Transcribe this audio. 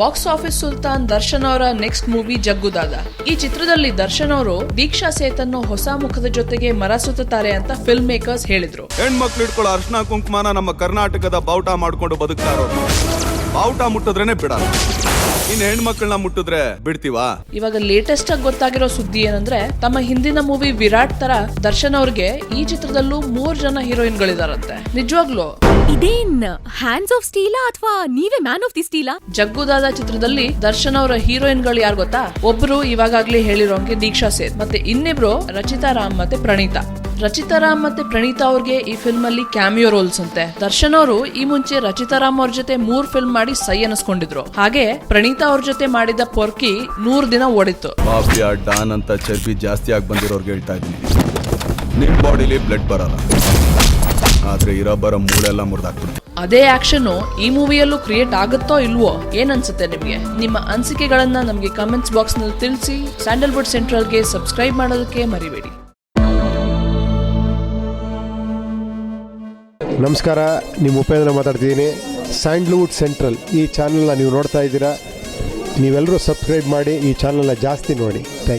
Box office Sultan Darshan ಅವರ next movie Jaggudada. ಈ ಚಿತ್ರದಲ್ಲಿ ದರ್ಶನ್ ಅವರು ದೀಕ್ಷಾ ಸೇತನ್ನು ಹೊಸ ಮುಖದ ಜೊತೆಗೆ ಮರಸುತ್ತಾರೆ ಅಂತ ಫಿಲ್ಮ್ ಮೇಕರ್ಸ್ ಹೇಳಿದ್ರು. ಹೆಣ್ಮಕ್ಳು ಇಟ್ಕೊಳ್ಳೋ ಅರ್ಶನ ಕುಂಕುಮನ ನಮ್ಮ ಕರ್ನಾಟಕದ ಬಾವುಟ ಮಾಡ್ಕೊಂಡು ಬದುಕ್ತಾರೋ ಬಾವುಟ ಮುಟ್ಟದ್ರೇನೆ ಬಿಡಲ್ಲ. ಇನ್ ಹೆಣ್ಮಕ್ಳನ್ನ ಮುಟ್ಟಿದ್ರೆ ಬಿಡ್ತೀವಾ? ಇವಾಗ ಲೇಟೆಸ್ಟ್ ಆಗಿ ಗೊತ್ತಾಗಿರೋ ಸುದ್ದಿ ಏನಂದ್ರೆ ತಮ್ಮ ಹಿಂದಿನ ಮೂವಿ ವಿರಾಟ್ ತರ ದರ್ಶನ್ ಅವ್ರಿಗೆ ಈ ಚಿತ್ರದಲ್ಲೂ ಮೂರ್ ಜನ ಹೀರೋಯಿನ್ ಗಳಿದಾರಂತೆ ನಿಜವಾಗ್ಲೂ? ಇದೇನ್ ಹ್ಯಾಂಡ್ಸ್ ಆಫ್ ಸ್ಟೀಲಾ ಅಥವಾ ನೀವೇ ಮ್ಯಾನ್ ಆಫ್ ದಿ ಸ್ಟೀಲಾ ಜಗ್ಗುದಾದ ಚಿತ್ರದಲ್ಲಿ ದರ್ಶನ್ ಅವರ ಹೀರೋಯಿನ್ಗಳು ಯಾರು ಗೊತ್ತಾ? ಒಬ್ರು ಇವಾಗಾಗ್ಲೇ ಹೇಳಿರೋಂಗೆ ದೀಕ್ಷಾ ಸೇತ್ ಮತ್ತೆ ಇನ್ನಿಬ್ರು ರಚಿತಾ ರಾಮ್ ಮತ್ತೆ ಪ್ರಣೀತಾ. ರಚಿತಾ ರಾಮ್ ಮತ್ತೆ ಪ್ರಣೀತಾ ಅವ್ರಿಗೆ ಈ ಫಿಲ್ಮ್ ಅಲ್ಲಿ ಕ್ಯಾಮಿಯೋ ರೋಲ್ಸ್ ಅಂತೆ. ದರ್ಶನ್ ಅವರು ಈ ಮುಂಚೆ ರಚಿತಾ ರಾಮ್ ಅವ್ರ ಜೊತೆ ಮೂರ್ ಫಿಲ್ಮ್ ಮಾಡಿ ಸೈ ಅನಿಸ್ಕೊಂಡಿದ್ರು. ಹಾಗೆ ಪ್ರಣೀತಾ ಅವ್ರ ಜೊತೆ ಮಾಡಿದ ಪೊರ್ಕಿ ನೂರ್ ದಿನ ಓಡಿತ್ತು. ಮಾಫಿಯಾ ಡಾನ್ ಅಂತ ಚರ್ಬಿ ಜಾಸ್ತಿ ಆಗಿ ಬಂದಿರೋರ್ಗೆ ಹೇಳ್ತಾ ಇದ್ದೀನಿ. ನಿಮ್ ಬಾಡಿಲಿ ಬ್ಲಡ್ ಬರಲ್ಲ. ಆದ್ರೆ ಇರೋ ಬರೋ ಮೂಳೆಲ್ಲ ಮುರಿದಾಕ್ಬಿಡ್ತು ಅದೇ ಆಕ್ಷನ್ ಈ ಮೂವಿಯಲ್ಲೂ ಕ್ರಿಯೇಟ್ ಆಗುತ್ತೋ ಇಲ್ವೋ ಏನ್ ಅನ್ಸುತ್ತೆ ನಿಮ್ಗೆ? ನಿಮ್ಮ ಅನಿಸಿಕೆಗಳನ್ನ ನಮಗೆ ಕಮೆಂಟ್ಸ್ ಬಾಕ್ಸ್ನಲ್ಲಿ ತಿಳಿಸಿ ಸ್ಯಾಂಡಲ್ವುಡ್ ಸೆಂಟ್ರಲ್ಗೆ ಸಬ್ಸ್ಕ್ರೈಬ್ ಮಾಡೋದಕ್ಕೆ ಮರಿಬೇಡಿ. ನಮಸ್ಕಾರ, ನಿಮ್ಮ ಉಪೇಂದ್ರ ಮಾತಾಡ್ತಿದ್ದೀನಿ. ಸ್ಯಾಂಡ್ಲ್ವುಡ್ ಸೆಂಟ್ರಲ್ ಈ ಚಾನಲ್ನ ನೀವು ನೋಡ್ತಾ ಇದ್ದೀರಾ, ನೀವೆಲ್ಲರೂ ಸಬ್ಸ್ಕ್ರೈಬ್ ಮಾಡಿ ಈ ಚಾನಲ್ನ ಜಾಸ್ತಿ ನೋಡಿ. Thank you.